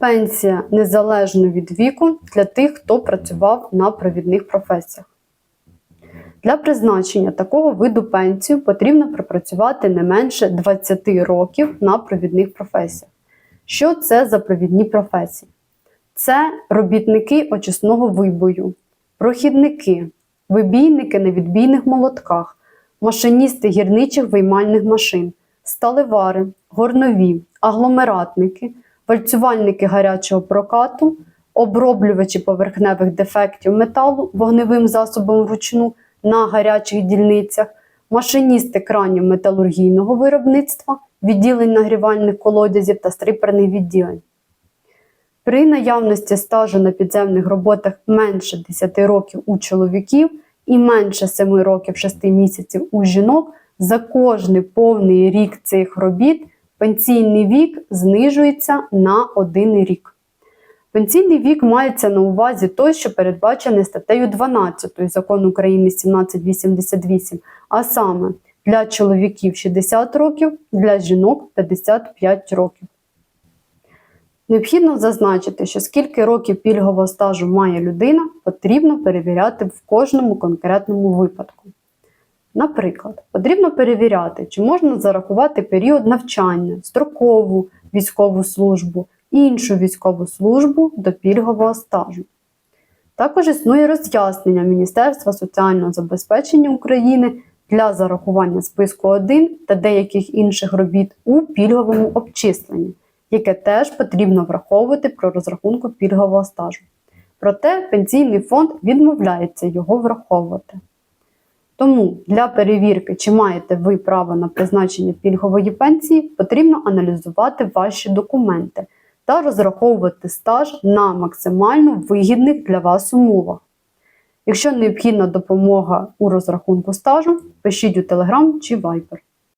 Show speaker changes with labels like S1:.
S1: Пенсія незалежно від віку для тих, хто працював на провідних професіях. Для призначення такого виду пенсію потрібно пропрацювати не менше 20 років на провідних професіях. Що це за провідні професії? Це робітники очисного вибою, прохідники, вибійники на відбійних молотках, машиністи гірничих виймальних машин, сталевари, горнові, агломератники, вальцювальники гарячого прокату, оброблювачі поверхневих дефектів металу вогневим засобом вручну на гарячих дільницях, машиністи кранів металургійного виробництва, відділень нагрівальних колодязів та стриперних відділень. При наявності стажу на підземних роботах менше 10 років у чоловіків і менше 7 років 6 місяців у жінок за кожний повний рік цих робіт пенсійний вік знижується на 1 рік. Пенсійний вік мається на увазі той, що передбачений статтею 12 закону України 1788, а саме для чоловіків 60 років, для жінок 55 років. Необхідно зазначити, що скільки років пільгового стажу має людина, потрібно перевіряти в кожному конкретному випадку. Наприклад, потрібно перевіряти, чи можна зарахувати період навчання, строкову військову службу, іншу військову службу до пільгового стажу. Також існує роз'яснення Міністерства соціального забезпечення України для зарахування списку 1 та деяких інших робіт у пільговому обчисленні, яке теж потрібно враховувати при розрахунку пільгового стажу. Проте пенсійний фонд відмовляється його враховувати. Тому для перевірки, чи маєте ви право на призначення пільгової пенсії, потрібно аналізувати ваші документи та розраховувати стаж на максимально вигідних для вас умовах. Якщо необхідна допомога у розрахунку стажу, пишіть у Telegram чи Viber.